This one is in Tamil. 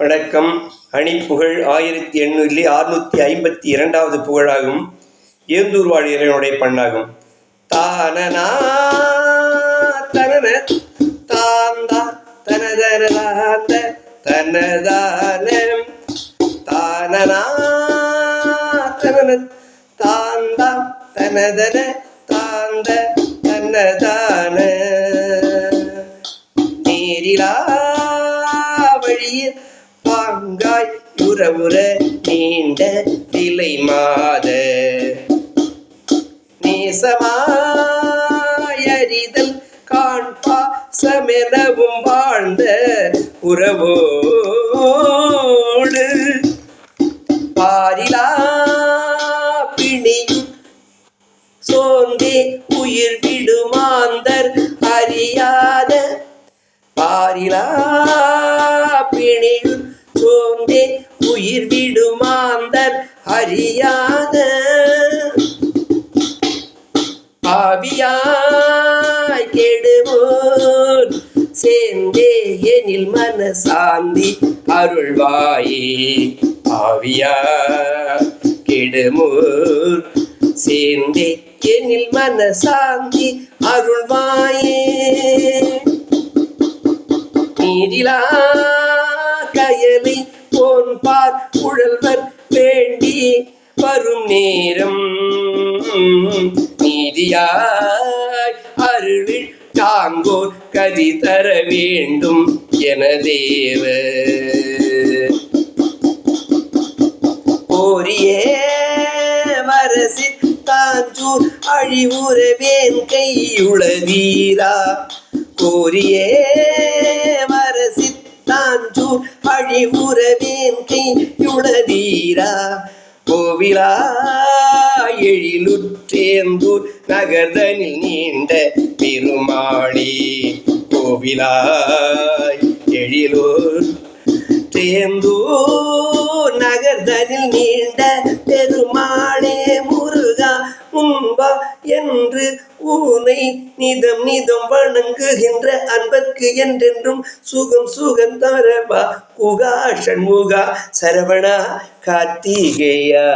வணக்கம். அணிப்புகழ் ஆயிரத்தி எண்ணூறில் அறுநூத்தி ஐம்பத்தி இரண்டாவது புகழாகும். ஏந்தூர் வாழ் இறைவனுடைய பண்ணாகும் தானனா தனன தாந்தா தனதனதாந்த தனதான தானனா தனன தாந்தா தனதன தாந்த தன்னதான வழியில் பாங்காய் உறவுற நீண்ட திலை மாத நேசமாயறிதல் காண்பா சமெனவும் வாழ்ந்த உறவோடு பாரிலா பிணியும் சோந்தே உயிர் விடுமாந்தர் அறியாத. பாரிலா பிணியும் உயிர் விடுமாந்தர் அறியாத ஆவியாய் கெடுவோர் சேர்ந்தே எனில் மன சாந்தி அருள்வாயே. ஆவியா கெடுமோர் சேர்ந்தே எனில் மன சாந்தி அருள்வாயே. நீரிலா கயலை போன்பார் புழல்வர் வேண்டி வரும் நேரம். நீதியாய் அருளில் தாங்கோர் கதி தர வேண்டும் என தேவ. ஓரியே வரசி தாஞ்சூர் அழிவுறவேன் கையுளதீரா கோரியே தாஞ்சூர் அழிவுறவேன் கையுளதீரா கோவிலா எழிலுற்றேந்தூர் நகர்தனில் நீண்ட பெருமாளி கோவிலாய் எழிலூர் தேந்தூர் நகர்தனில் நீண்ட முன்பா என்று ஊனை நிதம் நிதம் வணங்குகின்ற அன்பர்க்கு என்றென்றும் சுகம் சுகம் தரவா. குகா சண்முகா சரவணா கார்த்திகேயா.